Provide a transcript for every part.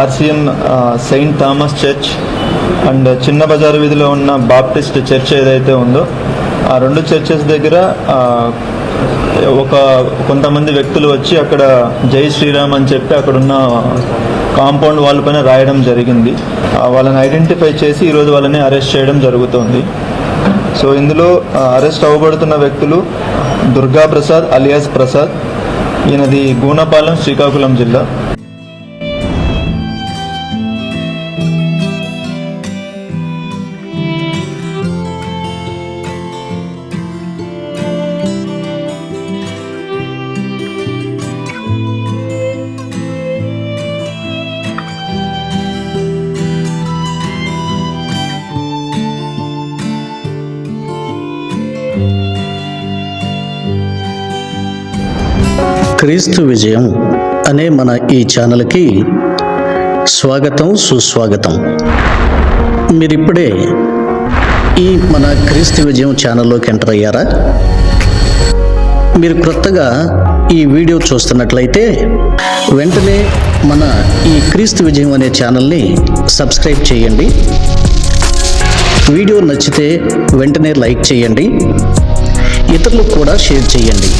RCM saint Thomas church and చిన్న బజారు వీధిలో ఉన్న బాప్టిస్ట్ చర్చ్ ఏదైతే ఉందో ఆ రెండు చర్చెస్ దగ్గర ఒక కొంతమంది వ్యక్తులు వచ్చి అక్కడ జై శ్రీరామ్ అని చెప్పి అక్కడున్న కాంపౌండ్ వాళ్ళ పైన రాయడం జరిగింది. వాళ్ళని ఐడెంటిఫై చేసి ఈరోజు వాళ్ళని అరెస్ట్ చేయడం జరుగుతుంది. సో ఇందులో అరెస్ట్ అవ్వబడుతున్న వ్యక్తులు దుర్గా ప్రసాద్ అలియాస్ ప్రసాద్ ఈయనది గూనపాలెం శ్రీకాకుళం జిల్లా. క్రీస్తు విజయం అనే మన ఈ ఛానల్కి స్వాగతం సుస్వాగతం. మీరిప్పుడే ఈ మన క్రీస్తు విజయం ఛానల్లోకి ఎంటర్ అయ్యారా? మీరు క్రొత్తగా ఈ వీడియో చూస్తున్నట్లయితే వెంటనే మన ఈ క్రీస్తు విజయం అనే ఛానల్ని సబ్స్క్రైబ్ చేయండి. వీడియో నచ్చితే వెంటనే లైక్ చేయండి. ఇతరులకు కూడా షేర్ చేయండి.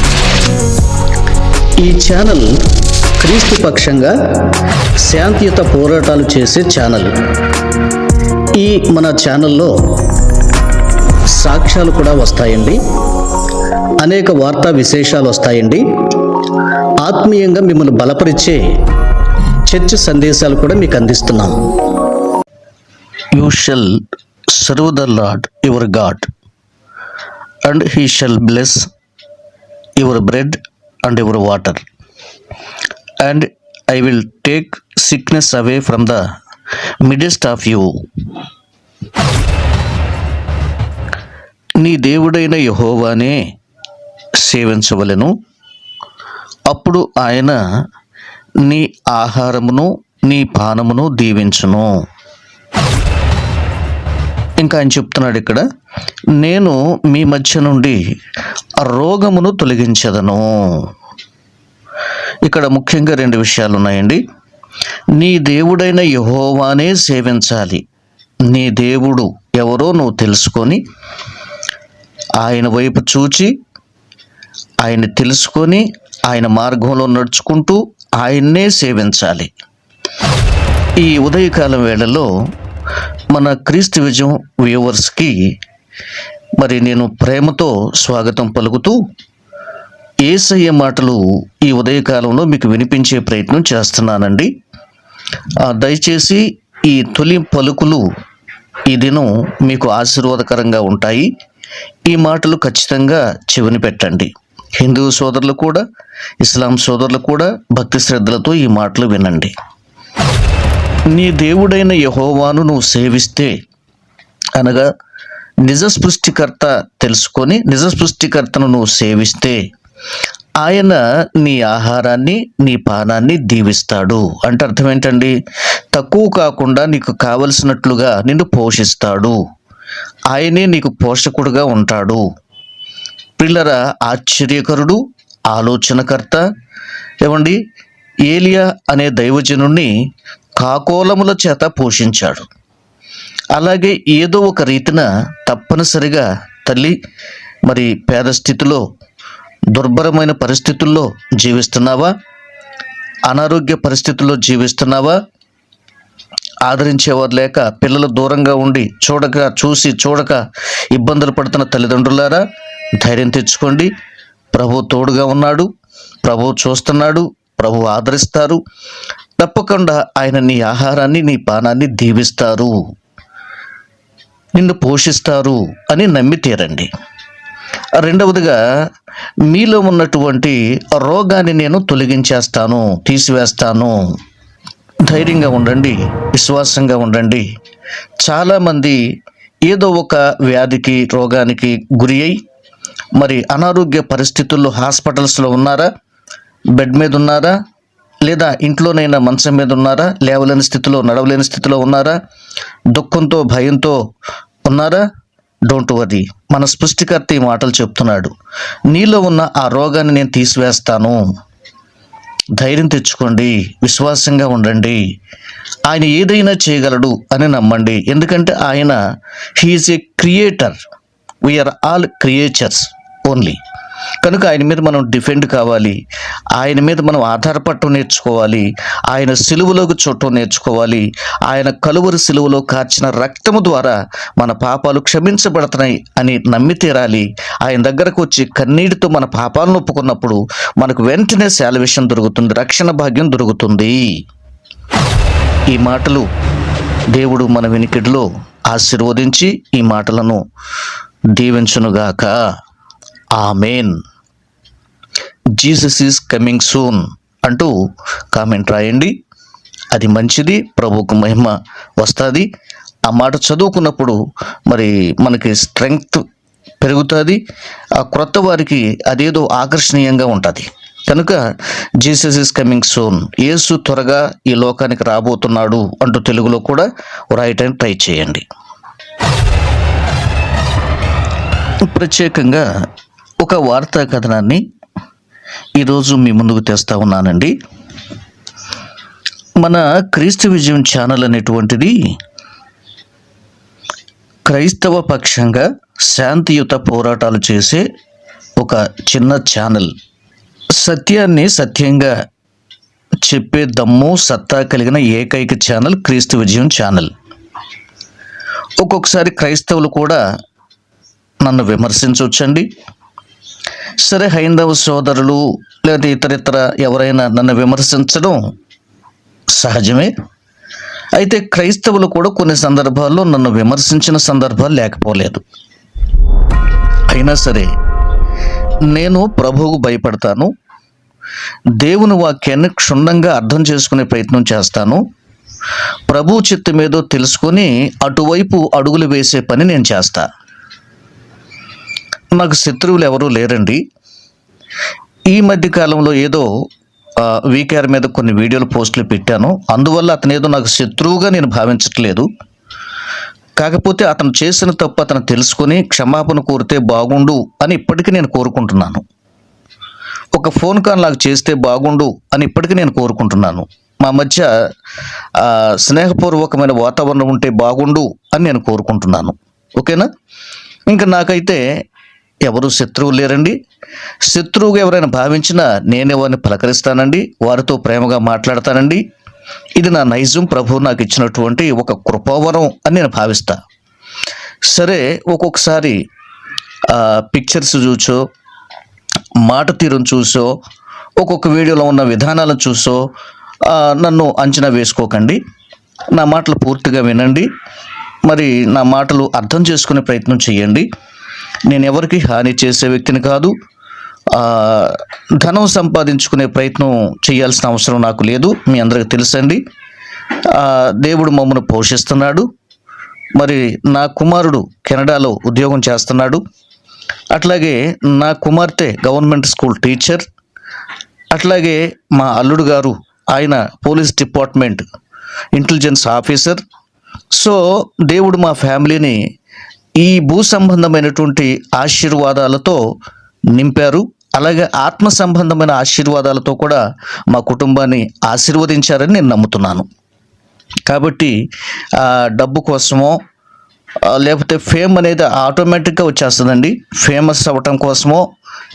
ఈ ఛానల్ క్రీస్తు పక్షంగా శాంతియుత పోరాటాలు చేసే ఛానల్. ఈ మన ఛానల్లో సాక్ష్యాలు కూడా వస్తాయండి. అనేక వార్తా విశేషాలు వస్తాయండి. ఆత్మీయంగా మిమ్మల్ని బలపరిచే చర్చ్ సందేశాలు కూడా మీకు అందిస్తున్నాం. You shall serve the Lord your God and he shall bless your bread and your water and i will take sickness away from the midst of you నీ దేవుడైన యహోవానే సేవించవలెను అప్పుడు ఆయన నీ ఆహారమును నీ పానమును దీవించును ఇంకా ఆయన చెప్తున్నాడు ఇక్కడ నేను మీ మధ్య నుండి ఆ రోగమును తొలగించదను. ఇక్కడ ముఖ్యంగా రెండు విషయాలు ఉన్నాయండి. నీ దేవుడైన యహోవానే సేవించాలి. నీ దేవుడు ఎవరో నువ్వు తెలుసుకొని ఆయన వైపు చూచి ఆయన తెలుసుకొని ఆయన మార్గంలో నడుచుకుంటూ ఆయన్నే సేవించాలి. ఈ ఉదయకాలం వేళలో మన క్రీస్తు విజయం వ్యూవర్స్కి మరి నేను ప్రేమతో స్వాగతం పలుకుతూ ఏసయ్య మాటలు ఈ ఉదయకాలంలో మీకు వినిపించే ప్రయత్నం చేస్తున్నానండి. దయచేసి ఈ తొలి పలుకులు ఈ దినం మీకు ఆశీర్వాదకరంగా ఉంటాయి. ఈ మాటలు ఖచ్చితంగా చెవిని పెట్టండి. హిందూ సోదరులు కూడా ఇస్లాం సోదరులు కూడా భక్తి శ్రద్ధలతో ఈ మాటలు వినండి. నీ దేవుడైన యహోవాను నువ్వు సేవిస్తే అనగా నిజ సృష్టికర్త తెలుసుకొని నిజ సృష్టికర్తను నువ్వు సేవిస్తే ఆయన నీ ఆహారాన్ని నీ పానాన్ని దీవిస్తాడు. అంటే అర్థం ఏంటండి? తక్కువ కాకుండా నీకు కావలసినట్లుగా నిన్ను పోషిస్తాడు. ఆయనే నీకు పోషకుడుగా ఉంటాడు. పిల్లర ఆశ్చర్యకరుడు ఆలోచనకర్త. ఏమండి? ఏలియా అనే దైవజనుణ్ణి కాకోలముల చేత పోషించాడు. అలాగే ఏదో ఒక రీతిన తప్పనిసరిగా తల్లి మరి పేద స్థితిలో దుర్భరమైన పరిస్థితుల్లో జీవిస్తున్నావా? అనారోగ్య పరిస్థితుల్లో జీవిస్తున్నావా? ఆదరించేవారు లేక పిల్లలు దూరంగా ఉండి చూడక చూసి చూడక ఇబ్బందులు పడుతున్న తల్లిదండ్రులారా ధైర్యం తెచ్చుకోండి. ప్రభు తోడుగా ఉన్నాడు ప్రభు చూస్తున్నాడు ప్రభు ఆదరిస్తారు. తప్పకుండా ఆయన నీ ఆహారాన్ని నీ పానాన్ని దీవిస్తారు. నిన్ను పోషిస్తారు అని నమ్మి తీరండి. రెండవదిగా మీలో ఉన్నటువంటి రోగాన్ని నేను తొలగించేస్తాను తీసివేస్తాను. ధైర్యంగా ఉండండి విశ్వాసంగా ఉండండి. చాలామంది ఏదో ఒక వ్యాధికి రోగానికి గురి అయి మరి అనారోగ్య పరిస్థితుల్లో హాస్పిటల్స్లో ఉన్నారా? బెడ్ మీద ఉన్నారా? లేదా ఇంట్లోనైనా మంచం మీద ఉన్నారా? లేవలేని స్థితిలో నడవలేని స్థితిలో ఉన్నారా? దుఃఖంతో భయంతో ఉన్నారా? డోంట్ వరీ మన సృష్టికర్త ఈ మాటలు చెప్తున్నాడు. నీలో ఉన్న ఆ రోగాన్ని నేను తీసివేస్తాను. ధైర్యం తెచ్చుకోండి. విశ్వాసంగా ఉండండి. ఆయన ఏదైనా చేయగలడు అని నమ్మండి. ఎందుకంటే ఆయన he is a creator we are all creatures only కనుక ఆయన మీద మనం డిఫెండ్ కావాలి. ఆయన మీద మనం ఆధారపడటం నేర్చుకోవాలి. ఆయన సిలువలోకి చూడటం నేర్చుకోవాలి. ఆయన కలువరి సిలువలో కార్చిన రక్తము ద్వారా మన పాపాలు క్షమించబడుతున్నాయి అని నమ్మి తీరాలి. ఆయన దగ్గరకు వచ్చి కన్నీటితో మన పాపాలను ఒప్పుకున్నప్పుడు మనకు వెంటనే శాలవేషన్ దొరుకుతుంది. రక్షణ భాగ్యం దొరుకుతుంది. ఈ మాటలు దేవుడు మన వెనికిడిలో ఆశీర్వదించి ఈ మాటలను దీవించునుగాక. Amen. Jesus is coming soon అంటూ కామెంట్ రాయండి. అది మంచిది ప్రభుకు మహిమ వస్తుంది. ఆ మాట చదువుకున్నప్పుడు మరి మనకి స్ట్రెంగ్త్ పెరుగుతుంది. ఆ క్రొత్త వారికి అదేదో ఆకర్షణీయంగా ఉంటుంది. కనుక జీసస్ ఇస్ కమింగ్ సోన్. యేసు త్వరగా ఈ లోకానికి రాబోతున్నాడు అంటూ తెలుగులో కూడా రాయటానికి ట్రై చేయండి. ప్రత్యేకంగా ఒక వార్తా కథనాన్ని ఈరోజు మీ ముందుకు తెస్తా ఉన్నానండి. మన క్రీస్తు విజయం ఛానల్ అనేటువంటిది క్రైస్తవ పక్షంగా శాంతియుత పోరాటాలు చేసే ఒక చిన్న ఛానల్. సత్యాన్ని సత్యంగా చెప్పే దమ్ము సత్తా కలిగిన ఏకైక ఛానల్ క్రీస్తు విజయం ఛానల్. ఒక్కొక్కసారి క్రైస్తవులు కూడా నన్ను విమర్శించవచ్చండి సరే హైందవ సోదరులు లేదా ఇతరితర ఎవరైనా నన్ను విమర్శించడం సహజమే. అయితే క్రైస్తవులు కూడా కొన్ని సందర్భాల్లో నన్ను విమర్శించిన సందర్భాలు లేకపోలేదు. అయినా సరే నేను ప్రభువుకు భయపడతాను. దేవుని వాక్యాన్ని క్షుణ్ణంగా అర్థం చేసుకునే ప్రయత్నం చేస్తాను. ప్రభు చిత్తు మీదో తెలుసుకొని అటువైపు అడుగులు వేసే పని నేను చేస్తాను నాకు శత్రువులు ఎవరూ లేరండి. ఈ మధ్య కాలంలో ఏదో వీకేఆర్ మీద కొన్ని వీడియోలు పోస్టులు పెట్టాను. అందువల్ల అతను ఏదో నాకు శత్రువుగా నేను భావించట్లేదు. కాకపోతే అతను చేసిన తప్పు అతను తెలుసుకొని క్షమాపణ కోరితే బాగుండు అని ఇప్పటికీ నేను కోరుకుంటున్నాను. ఒక ఫోన్ కాల్ నాకు చేస్తే బాగుండు అని ఇప్పటికీ నేను కోరుకుంటున్నాను. మా మధ్య స్నేహపూర్వకమైన వాతావరణం ఉంటే బాగుండు అని నేను కోరుకుంటున్నాను. ఓకేనా? ఇంకా నాకైతే ఎవరు శత్రువు లేరండి? శత్రువుగా ఎవరైనా భావించినా నేనే వారిని పలకరిస్తానండి? వారితో ప్రేమగా మాట్లాడతానండి? ఇది నా నైజం. ప్రభు నాకు ఇచ్చినటువంటి ఒక కృపావరం అని నేను భావిస్తా. సరే ఒక్కొక్కసారి పిక్చర్స్ చూసో మాట తీరును చూసో ఒక్కొక్క వీడియోలో ఉన్న విధానాలను చూసో నన్ను అంచనా వేసుకోకండి. నా మాటలు పూర్తిగా వినండి. మరి నా మాటలు అర్థం చేసుకునే ప్రయత్నం చేయండి నేను ఎవరికి హాని చేసే వ్యక్తిని కాదు. ధనం సంపాదించుకునే ప్రయత్నం చేయాల్సిన అవసరం నాకు లేదు. మీ అందరికి తెలుసండి. దేవుడు మమ్మల్ని పోషిస్తున్నాడు. మరి నా కుమారుడు కెనడాలో ఉద్యోగం చేస్తున్నాడు. అట్లాగే నా కుమార్తె గవర్నమెంట్ స్కూల్ టీచర్. అట్లాగే మా అల్లుడు గారు ఆయన police department intelligence officer. So దేవుడు మా ఫ్యామిలీని ఈ భూ సంబంధమైనటువంటి ఆశీర్వాదాలతో నింపారు. అలాగే ఆత్మ సంబంధమైన ఆశీర్వాదాలతో కూడా మా కుటుంబాన్ని ఆశీర్వదించారని నేను నమ్ముతున్నాను. కాబట్టి డబ్బు కోసమో లేకపోతే ఫేమ్ అనేది ఆటోమేటిక్గా వచ్చేస్తుందండి. ఫేమస్ అవ్వటం కోసమో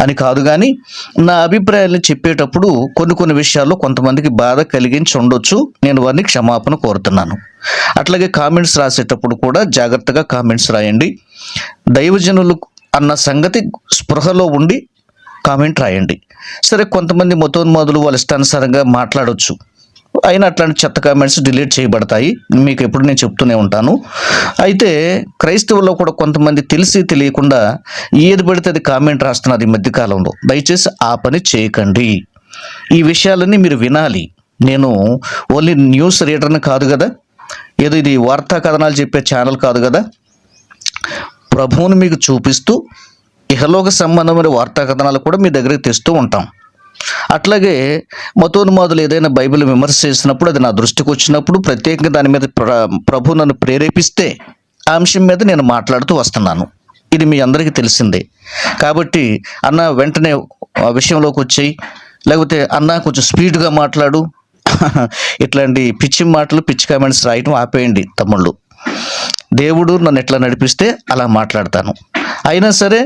అని కాదు కానీ నా అభిప్రాయాలు చెప్పేటప్పుడు కొన్ని కొన్ని విషయాల్లో కొంతమందికి బాధ కలిగించి ఉండొచ్చు. నేను వారిని క్షమాపణ కోరుతున్నాను. అట్లాగే కామెంట్స్ రాసేటప్పుడు కూడా జాగ్రత్తగా కామెంట్స్ రాయండి. దైవజనులు అన్న సంగతి స్పృహలో ఉండి కామెంట్ రాయండి. సరే కొంతమంది మతోన్మాదులు వాళ్ళ ఇష్టానుసారంగా మాట్లాడొచ్చు. అయినా అట్లాంటి చెత్త కామెంట్స్ డిలీట్ చేయబడతాయి. మీకు ఎప్పుడు నేను చెప్తూనే ఉంటాను. అయితే క్రైస్తవుల్లో కూడా కొంతమంది తెలిసి తెలియకుండా ఏది పడితే అది కామెంట్ రాస్తున్నారు ఈ మధ్యకాలంలో దయచేసి ఆ పని చేయకండి. ఈ విషయాలన్నీ మీరు వినాలి. నేను ఓన్లీ న్యూస్ రీడర్ని కాదు కదా ఏదో ఇది వార్తా కథనాలు చెప్పే ఛానల్ కాదు కదా ప్రభువుని మీకు చూపిస్తూ ఇహలోక సంబంధమైన వార్తా కథనాలు కూడా మీ దగ్గరికి తెస్తూ ఉంటాం. అట్లాగే మతోన్మాదులు ఏదైనా బైబిల్ విమర్శ చేసినప్పుడు అది నా దృష్టికి వచ్చినప్పుడు ప్రత్యేకంగా దాని మీద ప్ర ప్రభు నన్ను ప్రేరేపిస్తే ఆ అంశం మీద నేను మాట్లాడుతూ వస్తున్నాను. ఇది మీ అందరికీ తెలిసిందే. కాబట్టి అన్న వెంటనే ఆ విషయంలోకి వచ్చేయి. లేకపోతే అన్న కొంచెం స్పీడ్గా మాట్లాడు. ఇట్లాంటి పిచ్చి మాటలు పిచ్చి కామెంట్స్ రాయటం ఆపేయండి తమ్ముళ్ళు. దేవుడు నన్ను ఎట్లా నడిపిస్తే అలా మాట్లాడతాను. అయినా సరే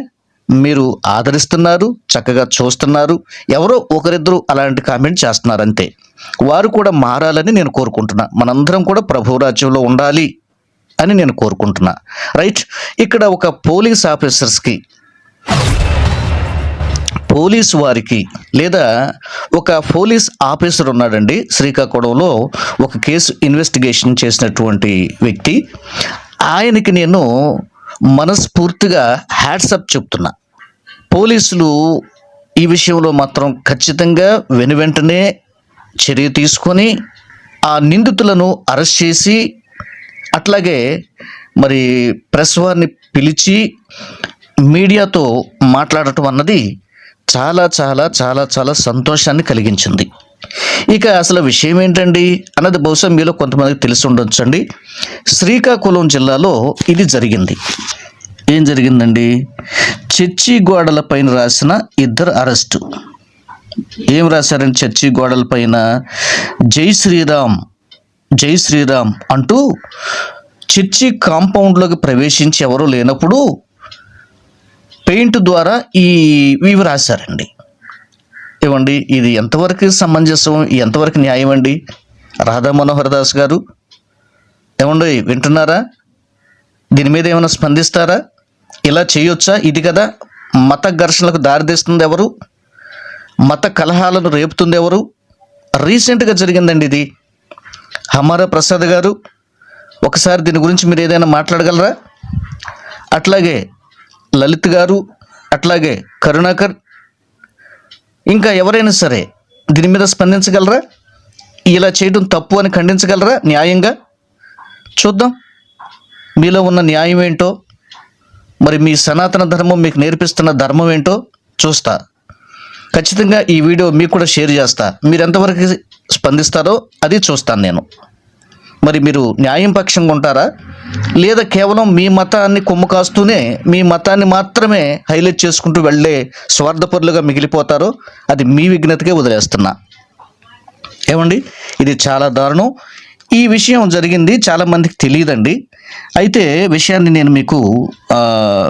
మీరు ఆదరిస్తున్నారు చక్కగా చూస్తున్నారు ఎవరో ఒకరిద్దరు అలాంటి కామెంట్ చేస్తున్నారు అంతే వారు కూడా మారాలని నేను కోరుకుంటున్నా. మనందరం కూడా ప్రభు రాజ్యంలో ఉండాలి అని నేను కోరుకుంటున్నా. రైట్ ఇక్కడ ఒక పోలీస్ ఆఫీసర్స్కి పోలీస్ వారికి లేదా ఒక పోలీస్ ఆఫీసర్ ఉన్నాడండి శ్రీకాకుళంలో ఒక కేసు ఇన్వెస్టిగేషన్ చేసినటువంటి వ్యక్తి. ఆయనకి నేను మనస్ఫూర్తిగా హ్యాట్సప్ చెప్తున్నా. పోలీసులు ఈ విషయంలో మాత్రం ఖచ్చితంగా వెను వెంటనే చర్య తీసుకొని ఆ నిందితులను అరెస్ట్ చేసి అట్లాగే మరి ప్రెస్ వారిని పిలిచి మీడియాతో మాట్లాడటం అన్నది చాలా చాలా చాలా చాలా సంతోషాన్ని కలిగించింది. ఇక అసలు విషయం ఏంటండి? అన్నది బహుశా మీలో కొంతమందికి తెలిసి ఉండొచ్చండి. శ్రీకాకుళం జిల్లాలో ఇది జరిగింది. ఏం జరిగిందండి? చర్చి గోడల పైన రాసిన ఇద్దరు అరెస్టు. ఏం రాశారండి చర్చి గోడల పైన? జై శ్రీరామ్ జై శ్రీరామ్ అంటూ చర్చి కాంపౌండ్లోకి ప్రవేశించి ఎవరూ లేనప్పుడు పెయింట్ ద్వారా ఈ ఇవి రాశారండి. ఇవ్వండి ఇది ఎంతవరకు సమంజసం ఎంతవరకు న్యాయం అండి రాధా మనోహర్ దాస్ గారు ఏమండి వింటున్నారా? దీని మీద ఏమైనా స్పందిస్తారా? ఇలా చేయొచ్చా? ఇది కదా మత ఘర్షణలకు దారితీస్తుంది ఎవరు? మత కలహాలను రేపుతుంది ఎవరు? రీసెంట్గా జరిగిందండి ఇది. హమారా ప్రసాద్ గారు ఒకసారి దీని గురించి మీరు ఏదైనా మాట్లాడగలరా? అట్లాగే లలిత్ గారు అట్లాగే కరుణాకర్ ఇంకా ఎవరైనా సరే దీని మీద స్పందించగలరా? ఇలా చేయడం తప్పు అని ఖండించగలరా న్యాయంగా? చూద్దాం. మీలో ఉన్న న్యాయం ఏంటో మరి మీ సనాతన ధర్మం మీకు నేర్పిస్తున్న ధర్మం ఏంటో చూస్తా. ఖచ్చితంగా ఈ వీడియో మీకు కూడా షేర్ చేస్తా. మీరు ఎంతవరకు స్పందిస్తారో అది చూస్తాను నేను. మరి మీరు న్యాయం పక్షంగా ఉంటారా? లేదా కేవలం మీ మతాన్ని కొమ్ము కాస్తూనే మీ మతాన్ని మాత్రమే హైలైట్ చేసుకుంటూ వెళ్ళే స్వార్థపరులుగా మిగిలిపోతారో అది మీ విఘ్నతకే వదిలేస్తున్నా. ఏమండి? ఇది చాలా దారుణం. ఈ విషయం జరిగింది చాలా మందికి తెలియదండి. అయితే విషయాన్ని నేను మీకు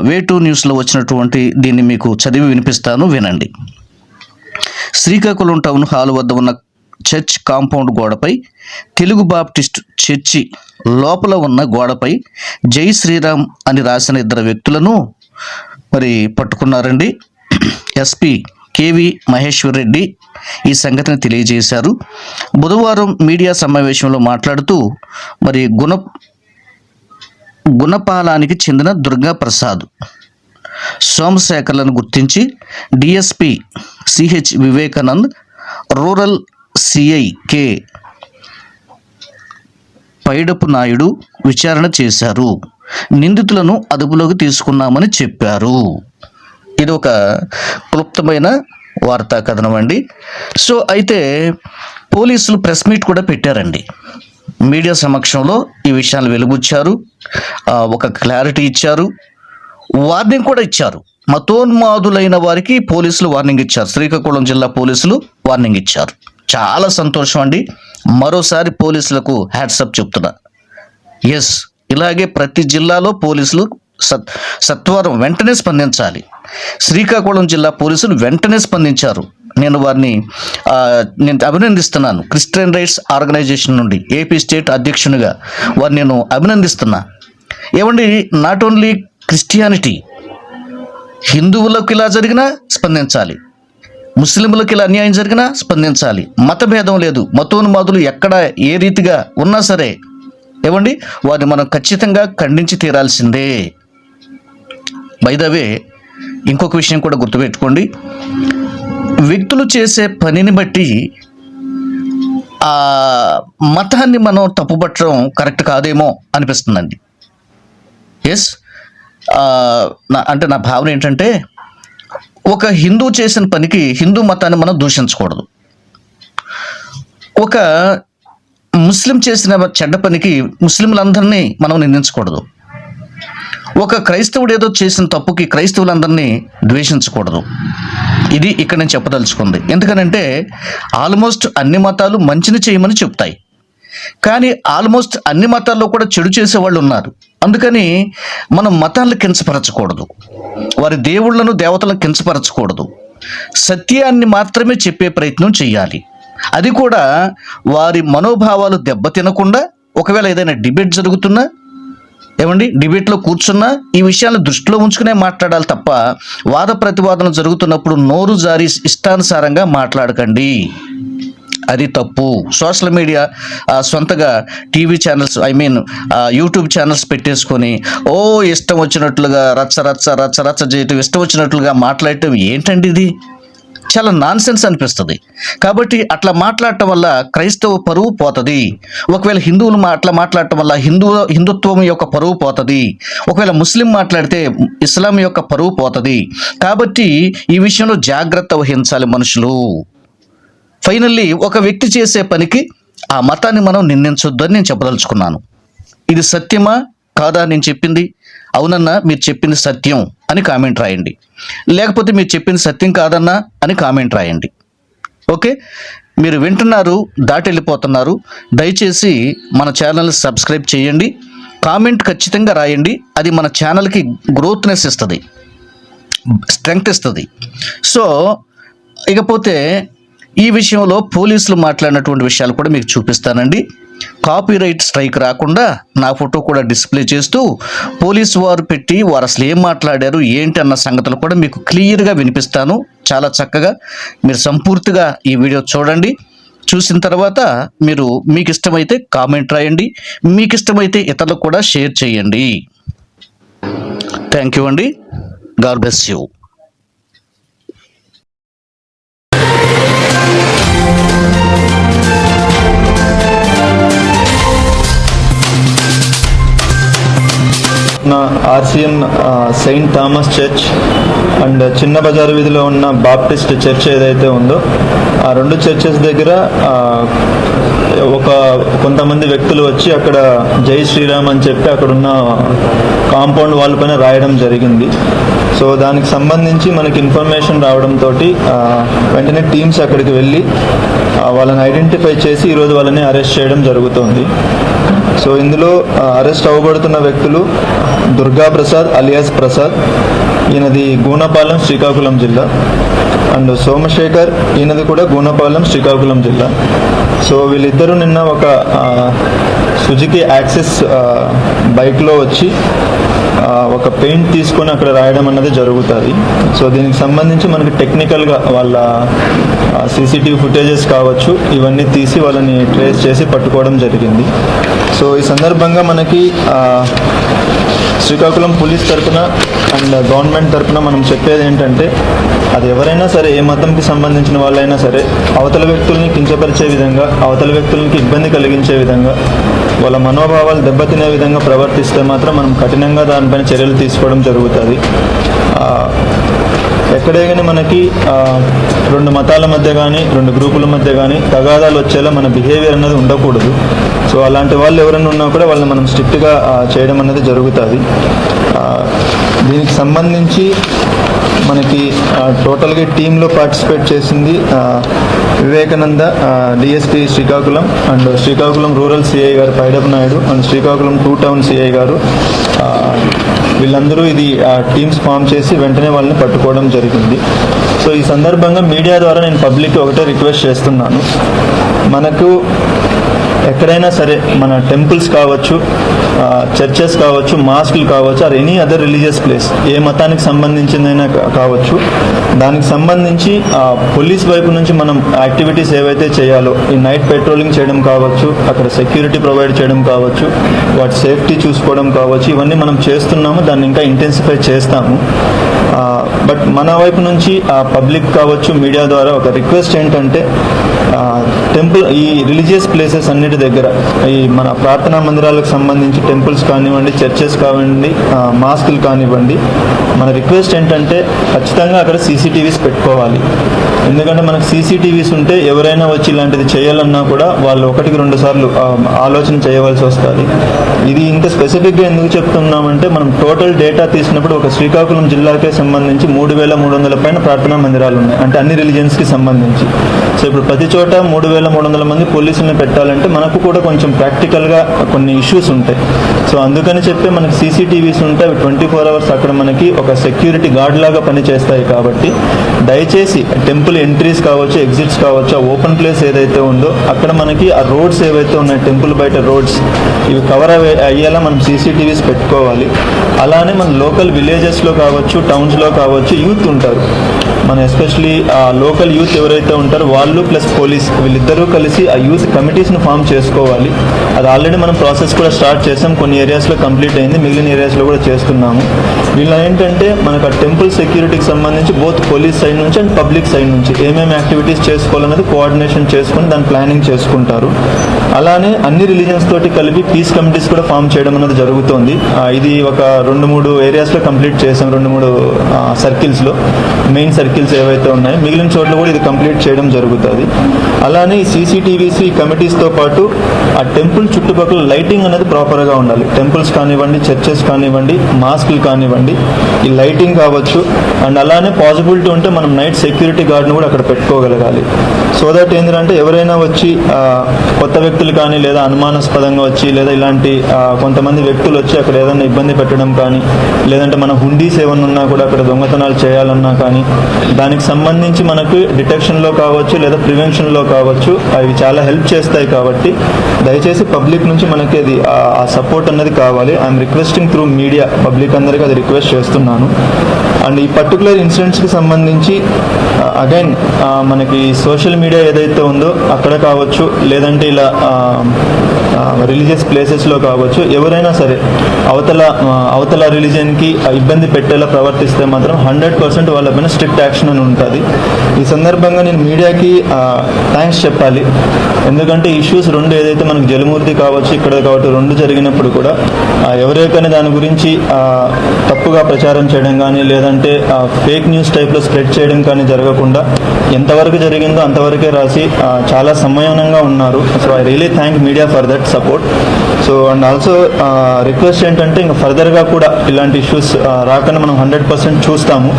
వే టూ న్యూస్లో వచ్చినటువంటి దీన్ని మీకు చదివి వినిపిస్తాను వినండి. శ్రీకాకుళం టౌన్ హాల్ వద్ద ఉన్న చర్చ్ కాంపౌండ్ గోడపై తెలుగు బాప్టిస్ట్ చర్చి లోపల ఉన్న గోడపై జై శ్రీరామ్ అని రాసిన ఇద్దరు వ్యక్తులను మరి పట్టుకున్నారండి. SP K V Maheshwar Reddy ఈ సంగతిని తెలియజేశారు. బుధవారం మీడియా సమావేశంలో మాట్లాడుతూ మరి గుణ గుణపాలానికి చెందిన దుర్గా ప్రసాద్. సోమశేఖర్లను గుర్తించి DSP CH Vivekanand rural CI K Paidapu Naidu విచారణ చేశారు. నిందితులను అదుపులోకి తీసుకున్నామని చెప్పారు. ఇది ఒక క్లుప్తమైన వార్తా కథనం అండి. సో అయితే పోలీసులు ప్రెస్ మీట్ కూడా పెట్టారండి. మీడియా సమక్షంలో ఈ విషయాలు వెలుగుచ్చారు. ఒక క్లారిటీ ఇచ్చారు. వార్నింగ్ కూడా ఇచ్చారు. మతోన్మాదులైన వారికి పోలీసులు వార్నింగ్ ఇచ్చారు. శ్రీకాకుళం జిల్లా పోలీసులు వార్నింగ్ ఇచ్చారు. చాలా సంతోషం అండి. మరోసారి పోలీసులకు హ్యాట్సప్ చెప్తున్నా. ఎస్ ఇలాగే ప్రతి జిల్లాలో పోలీసులు సత్ సత్వరం వెంటనే స్పందించాలి. శ్రీకాకుళం జిల్లా పోలీసులు వెంటనే స్పందించారు. నేను వారిని నేను అభినందిస్తున్నాను. క్రిస్టియన్ రైట్స్ ఆర్గనైజేషన్ నుండి ఏపీ స్టేట్ అధ్యక్షునిగా వారిని నేను అభినందిస్తున్నా. ఏమండి నాట్ ఓన్లీ క్రిస్టియానిటీ హిందువులకు ఇలా జరిగినా స్పందించాలి. ముస్లింలకు ఇలా అన్యాయం జరిగినా స్పందించాలి. మతభేదం లేదు. మతోన్మాదులు ఎక్కడ ఏ రీతిగా ఉన్నా సరే ఏమండి వారిని మనం ఖచ్చితంగా ఖండించి తీరాల్సిందే. బైదవే ఇంకొక విషయం కూడా గుర్తుపెట్టుకోండి. వ్యక్తులు చేసే పనిని బట్టి ఆ మతాన్ని మనం తప్పుపట్టడం కరెక్ట్ కాదేమో అనిపిస్తుందండి. ఎస్ అంటే నా భావన ఏంటంటే ఒక హిందూ చేసిన పనికి హిందూ మతాన్ని మనం దూషించకూడదు. ఒక ముస్లిం చేసిన చెడ్డ పనికి ముస్లింలందరినీ మనం నిందించకూడదు. ఒక క్రైస్తవుడు ఏదో చేసిన తప్పుకి క్రైస్తవులందరినీ ద్వేషించకూడదు. ఇది ఇక్కడ నేను చెప్పదలుచుకుంది. ఎందుకనంటే ఆల్మోస్ట్ అన్ని మతాలు మంచిని చేయమని చెప్తాయి. కానీ ఆల్మోస్ట్ అన్ని మతాల్లో కూడా చెడు చేసే వాళ్ళు ఉన్నారు. అందుకని మనం మతాలను కించపరచకూడదు. వారి దేవుళ్ళను దేవతలను కించపరచకూడదు. సత్యాన్ని మాత్రమే చెప్పే ప్రయత్నం చేయాలి. అది కూడా వారి మనోభావాలు దెబ్బతినకుండా ఒకవేళ ఏదైనా డిబేట్ జరుగుతున్నా ఏమండి? డిబేట్లో కూర్చున్నా ఈ విషయాన్ని దృష్టిలో ఉంచుకునే మాట్లాడాలి తప్ప వాద ప్రతివాదన జరుగుతున్నప్పుడు నోరు జారి ఇష్టానుసారంగా మాట్లాడకండి. అది తప్పు. సోషల్ మీడియా ఆ, సొంతగా TV channels I mean YouTube channels పెట్టేసుకొని ఓ ఇష్టం వచ్చినట్లుగా రచ్చ రచ్చ రచ్చ రచ్చ చేయటం ఇష్టం వచ్చినట్లుగా మాట్లాడటం ఏంటండి ఇది? చాలా నాన్ సెన్స్ అనిపిస్తుంది. కాబట్టి అట్లా మాట్లాడటం వల్ల క్రైస్తవ పరువు పోతుంది. ఒకవేళ హిందువులు మా- అట్లా మాట్లాడటం వల్ల హిందూ హిందుత్వం యొక్క పరువు పోతుంది. ఒకవేళ ముస్లిం మాట్లాడితే ఇస్లాం యొక్క పరువు పోతుంది. కాబట్టి ఈ విషయంలో జాగ్రత్త వహించాలి మనుషులు. ఫైనల్లీ ఒక వ్యక్తి చేసే పనికి ఆ మతాన్ని మనం నిందించొద్దని నేను చెప్పదలుచుకున్నాను. ఇది సత్యమా? కాదా? నేను చెప్పింది. అవునన్నా మీరు చెప్పింది సత్యం. అని కామెంట్ రాయండి. లేకపోతే మీరు చెప్పింది సత్యం కాదన్నా అని కామెంట్ రాయండి. ఓకే? మీరు వింటున్నారు దాటి వెళ్ళిపోతున్నారు దయచేసి మన ఛానల్ని సబ్స్క్రైబ్ చేయండి. కామెంట్ ఖచ్చితంగా రాయండి. అది మన ఛానల్కి గ్రోత్నెస్ ఇస్తుంది. స్ట్రెంగ్త్ ఇస్తుంది. సో ఇకపోతే ఈ విషయంలో పోలీసులు మాట్లాడినటువంటి విషయాలు కూడా మీకు చూపిస్తానండి. కాపీరైట్ స్ట్రైక్ రాకుండా నా ఫోటో కూడా డిస్ప్లే చేస్తూ పోలీసు వారు పెట్టి వారు అసలు ఏం మాట్లాడారు ఏంటి అన్న సంగతులు కూడా మీకు క్లియర్గా వినిపిస్తాను. చాలా చక్కగా మీరు సంపూర్తిగా ఈ వీడియో చూడండి. చూసిన తర్వాత మీరు మీకు ఇష్టమైతే కామెంట్ రాయండి. మీకు ఇష్టమైతే ఇతరులకు కూడా షేర్ చేయండి. థ్యాంక్ యూ అండి. God bless you. ఉన్న RCM Saint Thomas church and చిన్న బజారు వీధిలో ఉన్న బాప్టిస్ట్ చర్చ్ ఏదైతే ఉందో ఆ రెండు చర్చెస్ దగ్గర ఒక కొంతమంది వ్యక్తులు వచ్చి అక్కడ జై శ్రీరామ్ అని చెప్పి అక్కడ ఉన్న కాంపౌండ్ వాల్ పైన రాయడం జరిగింది. సో దానికి సంబంధించి మనకి ఇన్ఫర్మేషన్ రావడంతో వెంటనే టీమ్స్ అక్కడికి వెళ్ళి వాళ్ళని ఐడెంటిఫై చేసి ఈరోజు వాళ్ళని అరెస్ట్ చేయడం జరుగుతోంది. సో ఇందులో అరెస్ట్ అవ్వబడుతున్న వ్యక్తులు దుర్గా ప్రసాద్ అలియాస్ ప్రసాద్ ఈయనది గూనపాలెం శ్రీకాకుళం జిల్లా. అండ్ సోమశేఖర్ ఈయనది కూడా గూనపాలెం శ్రీకాకుళం జిల్లా. సో వీళ్ళిద్దరూ నిన్న ఒక సుజుకి యాక్సెస్ బైక్లో వచ్చి ఒక పెయింట్ తీసుకొని అక్కడ రాయడం అన్నది జరుగుతుంది. సో దీనికి సంబంధించి మనకి టెక్నికల్గా వాళ్ళ సీసీటీవీ ఫుటేజెస్ కావచ్చు ఇవన్నీ తీసి వాళ్ళని ట్రేస్ చేసి పట్టుకోవడం జరిగింది. సో ఈ సందర్భంగా మనకి శ్రీకాకుళం పోలీస్ తరఫున అండ్ గవర్నమెంట్ తరఫున మనం చెప్పేది ఏంటంటే అది ఎవరైనా సరే ఏ మతంకి సంబంధించిన వాళ్ళైనా సరే అవతల వ్యక్తుల్ని కించపరిచే విధంగా అవతల వ్యక్తులకి ఇబ్బంది కలిగించే విధంగా వాళ్ళ మనోభావాలు దెబ్బతినే విధంగా ప్రవర్తిస్తే మాత్రం మనం కఠినంగా దానిపైన చర్యలు తీసుకోవడం జరుగుతుంది. ఎక్కడే కానీ మనకి రెండు మతాల మధ్య కానీ రెండు గ్రూపుల మధ్య కానీ తగాదాలు వచ్చేలా మన బిహేవియర్ అనేది ఉండకూడదు. సో అలాంటి వాళ్ళు ఎవరైనా ఉన్నా కూడా వాళ్ళని మనం స్ట్రిక్ట్గా చేయడం అనేది జరుగుతుంది. దీనికి సంబంధించి మనకి టోటల్గా టీంలో పార్టిసిపేట్ చేసింది Vivekananda DSP Srikakulam and Srikakulam rural CI గారు Paidap Naidu and Srikakulam two town CI గారు. వీళ్ళందరూ ఇది టీమ్స్ ఫామ్ చేసి వెంటనే వాళ్ళని పట్టుకోవడం జరిగింది. సో ఈ సందర్భంగా మీడియా ద్వారా నేను పబ్లిక్ ఒకటే రిక్వెస్ట్ చేస్తున్నాను. మనకు ఎక్కడైనా సరే మన టెంపుల్స్ కావచ్చు చర్చెస్ కావచ్చు మాస్కులు కావచ్చు or any other religious place ఏ మతానికి సంబంధించిందైనా కావచ్చు. దానికి సంబంధించి పోలీస్ వైపు నుంచి మనం యాక్టివిటీస్ ఏవైతే చేయాలో ఈ నైట్ పెట్రోలింగ్ చేయడం కావచ్చు అక్కడ సెక్యూరిటీ ప్రొవైడ్ చేయడం కావచ్చు వాటి సేఫ్టీ చూసుకోవడం కావచ్చు ఇవన్నీ మనం చేస్తున్నాము దాన్ని ఇంకా ఇంటెన్సిఫై చేస్తాము. బట్ మన వైపు నుంచి ఆ పబ్లిక్ కావచ్చు మీడియా ద్వారా ఒక రిక్వెస్ట్ ఏంటంటే టెంపుల్ ఈ రిలీజియస్ ప్లేసెస్ అన్నిటి దగ్గర ఈ మన ప్రార్థనా మందిరాలకు సంబంధించి టెంపుల్స్ కానివ్వండి చర్చెస్ కానివ్వండి మాస్కులు కానివ్వండి మన రిక్వెస్ట్ ఏంటంటే ఖచ్చితంగా అక్కడ సీసీటీవీస్ పెట్టుకోవాలి. ఎందుకంటే మనకు సీసీటీవీస్ ఉంటే ఎవరైనా వచ్చి ఇలాంటిది చేయాలన్నా కూడా వాళ్ళు ఒకటికి రెండు సార్లు ఆలోచన చేయవలసి వస్తుంది. ఇది ఇంత స్పెసిఫిక్గా ఎందుకు చెప్తున్నామంటే మనం టోటల్ డేటా తీసినప్పుడు ఒక శ్రీకాకుళం జిల్లాకే సంబంధించి మూడు వేల మూడు వందల పైన ప్రార్థనా మందిరాలు ఉన్నాయి. అంటే అన్ని రిలీజియన్స్కి సంబంధించి. సో ఇప్పుడు ప్రతి చోట మూడు వేల మూడు వందల మంది పోలీసులను పెట్టాలంటే మనకు కూడా కొంచెం ప్రాక్టికల్గా కొన్ని ఇష్యూస్ ఉంటాయి. సో అందుకని చెప్పి మనకి సీసీటీవీస్ ఉంటే అవి ట్వంటీ ఫోర్ అవర్స్ అక్కడ మనకి ఒక సెక్యూరిటీ గార్డ్ లాగా పనిచేస్తాయి కాబట్టి దయచేసి టెంపుల్ ఎంట్రీస్ కావచ్చు ఎగ్జిట్స్ కావచ్చు ఆ ఓపెన్ ప్లేస్ ఏదైతే ఉందో అక్కడ మనకి ఆ రోడ్స్ ఏవైతే ఉన్నాయి టెంపుల్ బయట రోడ్స్ ఇవి కవర్ అయ్యేలా మనం సీసీటీవీస్ పెట్టుకోవాలి. అలానే మన లోకల్ విలేజెస్లో కావచ్చు టౌన్స్లో కావచ్చు యూత్ ఉంటారు. మన ఎస్పెషలీ ఆ లోకల్ యూత్ ఎవరైతే ఉంటారో వాళ్ళు ప్లస్ పోలీస్ వీళ్ళిద్దరూ కలిసి ఆ యూత్ కమిటీస్ని ఫామ్ చేసుకోవాలి. అది ఆల్రెడీ మనం ప్రాసెస్ కూడా స్టార్ట్ చేసాం. కొన్ని ఏరియాస్లో కంప్లీట్ అయింది మిగిలిన ఏరియాస్లో కూడా చేస్తున్నాము. వీళ్ళు ఏంటంటే మనకు ఆ టెంపుల్ సెక్యూరిటీకి సంబంధించి బోత్ పోలీస్ సైడ్ నుంచి అండ్ పబ్లిక్ సైడ్ నుంచి. ఏమేమి యాక్టివిటీస్ చేసుకోవాలన్నది కోఆర్డినేషన్ చేసుకుని దాని ప్లానింగ్ చేసుకుంటారు. అలానే అన్ని రిలీజన్స్ తోటి కలిపి పీస్ కమిటీస్ కూడా ఫామ్ చేయడం అనేది జరుగుతోంది. ఇది ఒక రెండు మూడు ఏరియాస్లో కంప్లీట్ చేసాం రెండు మూడు సర్కిల్స్లో మెయిన్ సర్కిల్స్ ఏవైతే ఉన్నాయో మిగిలిన చోట్ల కూడా ఇది కంప్లీట్ చేయడం జరుగుతుంది. అలానే ఈ కమిటీస్తో పాటు ఆ టెంపుల్ చుట్టుపక్కల లైటింగ్ అనేది ప్రాపర్గా ఉండాలి. టెంపుల్స్ కానివ్వండి చర్చెస్ కానివ్వండి మాస్కులు కానివ్వండి ఈ లైటింగ్ కావచ్చు. అండ్ అలానే పాసిబిలిటీ ఉంటే మనం నైట్ సెక్యూరిటీ కూడా అక్కడ పెట్టుకోగలగాలి. సో దట్ ఏంటంటే ఎవరైనా వచ్చి కొత్త వ్యక్తులు కానీ లేదా అనుమానాస్పదంగా వచ్చి లేదా ఇలాంటి కొంతమంది వ్యక్తులు వచ్చి అక్కడ ఏదైనా ఇబ్బంది పెట్టడం కానీ లేదంటే మన హుండీస్ ఏమన్నా ఉన్నా కూడా అక్కడ దొంగతనాలు చేయాలన్నా కానీ దానికి సంబంధించి మనకు డిటెక్షన్లో కావచ్చు లేదా ప్రివెన్షన్లో కావచ్చు అవి చాలా హెల్ప్ చేస్తాయి కాబట్టి దయచేసి పబ్లిక్ నుంచి మనకి అది ఆ- ఆ సపోర్ట్ అన్నది కావాలి. I'm requesting through media public అందరికీ అది రిక్వెస్ట్ చేస్తున్నాను. అండ్ ఈ పర్టికులర్ ఇన్సిడెంట్స్కి సంబంధించి అగైన్ మనకి సోషల్ మీడియా ఏదైతే ఉందో అక్కడ కావచ్చు లేదంటే ఇలా రిలీజియస్ ప్లేసెస్లో కావచ్చు ఎవరైనా సరే అవతల అవతల రిలీజియన్కి ఇబ్బంది పెట్టేలా ప్రవర్తిస్తే మాత్రం హండ్రెడ్ పర్సెంట్ వాళ్ళపైన స్ట్రిక్ట్ యాక్షన్ అని ఉంటుంది. ఈ సందర్భంగా నేను మీడియాకి థ్యాంక్స్ చెప్పాలి. ఎందుకంటే ఇష్యూస్ రెండు ఏదైతే మనకు జలమూర్తి కావచ్చు ఇక్కడ కాబట్టి రెండు జరిగినప్పుడు కూడా ఆ, దాని గురించి తప్పుగా ప్రచారం చేయడం కానీ లేదంటే ఫేక్ న్యూస్ టైప్లో స్ప్రెడ్ చేయడం కానీ జరగకుండా ఎంతవరకు జరిగిందో అంతవరకే రాసి చాలా సంయమనంగా ఉన్నారు. So I really thank media for that support so and also request ఏంటంటే ఇంకా ఫర్దర్గా కూడా ఇలాంటి ఇష్యూస్ uh, రాకుండా మనం హండ్రెడ్ పర్సెంట్ చూస్తాము.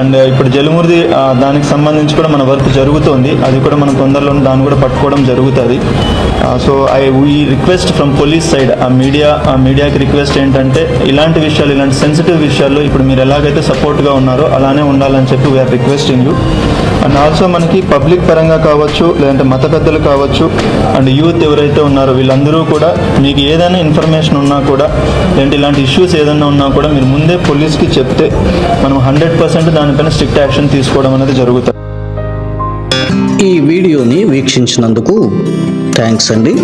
అండ్ uh, ఇప్పుడు జలుమూరిది uh, దానికి సంబంధించి కూడా మన వర్క్ జరుగుతోంది. అది కూడా మనం తొందరలో దాన్ని కూడా పట్టుకోవడం జరుగుతుంది. So I we request from police side ఆ మీడియా ఆ మీడియాకి రిక్వెస్ట్ ఏంటంటే ఇలాంటి విషయాలు ఇలాంటి సెన్సిటివ్ విషయాల్లో ఇప్పుడు మీరు ఎలాగైతే సపోర్ట్గా ఉన్నారో అలానే ఉండాలని చెప్పి we are requesting you and also మనకి పబ్లిక్ పరంగా కావచ్చు లేదంటే మత పెద్దలు కావచ్చు అండ్ యూత్ ఎవరైతే ఉన్నారో వీళ్ళందరూ కూడా మీకు ఏదైనా ఇన్ఫర్మేషన్ ఉన్నా కూడా లేదంటే ఇలాంటి ఇష్యూస్ ఏదైనా ఉన్నా కూడా మీరు ముందే పోలీస్కి చెప్తే మనం హండ్రెడ్ పర్సెంట్ దానిపైన స్ట్రిక్ట్ యాక్షన్ తీసుకోవడం అనేది జరుగుతుంది. ఈ వీడియోని వీక్షించినందుకు థ్యాంక్స్ అండి.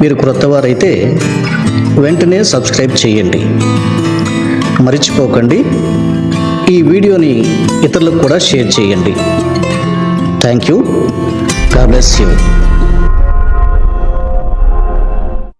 మీరు క్రొత్తవారైతే వెంటనే సబ్స్క్రైబ్ చేయండి. మర్చిపోకండి. ఈ వీడియోని ఇతరులకు కూడా షేర్ చేయండి. Thank you. God bless you.